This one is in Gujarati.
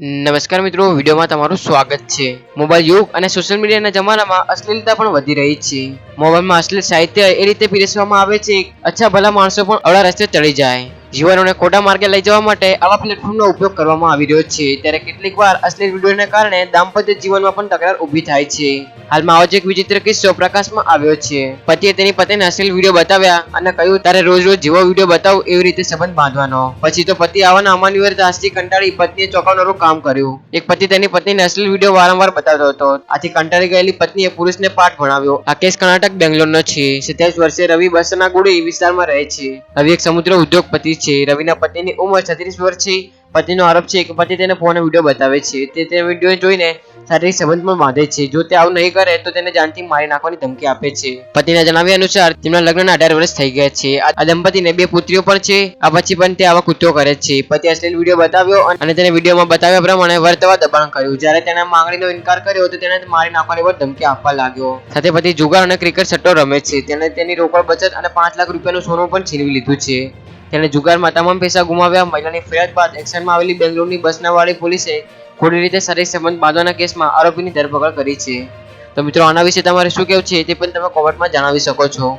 નમસ્કાર મિત્રો, વિડીયોમાં તમારું સ્વાગત છે. મોબાઈલ યુગ અને સોશિયલ મીડિયાના જમાનામાં અશ્લીલતા પણ વધી રહી છે. મોબાઈલમાં અશ્લીલ સાહિત્ય એ રીતે પીરસવામાં આવે છે, અચ્છા ભલા માણસો પણ અળા રસ્તે ચડી જાય. જીવનોને ખોટા માર્ગે લઈ જવા માટે આવા પ્લેટફોર્મનો ઉપયોગ કરવામાં આવી રહ્યો છે. ત્યારે કેટલીક વાર અશ્લીલ વિડીયોને કારણે દાંપત્ય જીવનમાં પણ તકરાર ઊભી થાય છે. હાલમાં આવો જ એક વિચિત્ર કિસ્સો પ્રકાશમાં આવ્યો છે. પતિએ તેની પતિને અશ્લીલ વીડિયો બતાવ્યા અને કહ્યું, તારે રોજ રોજ જેવો વીડિયો બતાવું એવી રીતે સંબંધ બાંધવાનો. પછી તો પતિ આવાના અમાનવીય આજથી કંટાળી પત્નીએ ચોંકાવનારું કામ કર્યું. એક પતિ તેની પત્નીને અશ્લીલ વીડિયો વારંવાર બતાવતો હતો. આથી કંટાળી ગયેલી પત્નીએ પુરુષને પાઠ ભણાવ્યો. આ કેસ કર્ણાટક, બેંગ્લોરનો છે. સત્યાવીસ વર્ષે રવિ એ વિસ્તારમાં રહે છે. રવિ એક સમુદ્ર ઉદ્યોગપતિ છે રવિના પત્નીની ઉંમર છત્રીસ વર્ષ છે. પતિનો આરોપ છે કે પતિ તેને ફોન વીડિયો બતાવે છે. તે તે વીડિયો જોઈને શારીરિક સંબંધ પણ બાંધે છે. જો તે આવું નહીં કરે તો તેને જાનથી મારી નાખવાની ધમકી આપે છે. પતિના જણાવ્યા અનુસાર તેમના લગ્નના અઢાર વર્ષ થઈ ગયા છે. આ દંપતીને બે પુત્રીઓ પણ છે. આ પછી પણ તે આવા કૃત્યો કરે છે. પતિ અશ્લીલ વીડિયો બતાવ્યો અને તેને વિડીયોમાં બતાવ્યા પ્રમાણે વર્તવા દબાણ કર્યું. જ્યારે તેણે માંગણીનો ઇનકાર કર્યો તો તેને મારી નાખવાની પણ ધમકી આપવા લાગ્યો. સાથે પતિ જુગાર અને ક્રિકેટ સટ્ટો રમે છે. તેને તેની રોકડ બચત અને પાંચ લાખ રૂપિયાનું સોનું પણ છીનવી લીધું છે. તેણે જુગારમાં તમામ પૈસા ગુમાવ્યા. મહિલાની ફરિયાદ બાદ એક્શનમાં આવેલી બેંગ્લોરની બસનાવાળી પોલીસે ખોટી રીતે શારીરિક સંબંધ બાંધવાના કેસમાં આરોપીની ધરપકડ કરી છે. તો મિત્રો, આના વિશે તમારે શું કહેવું છે તે પણ તમે કોમેન્ટમાં જણાવી શકો છો.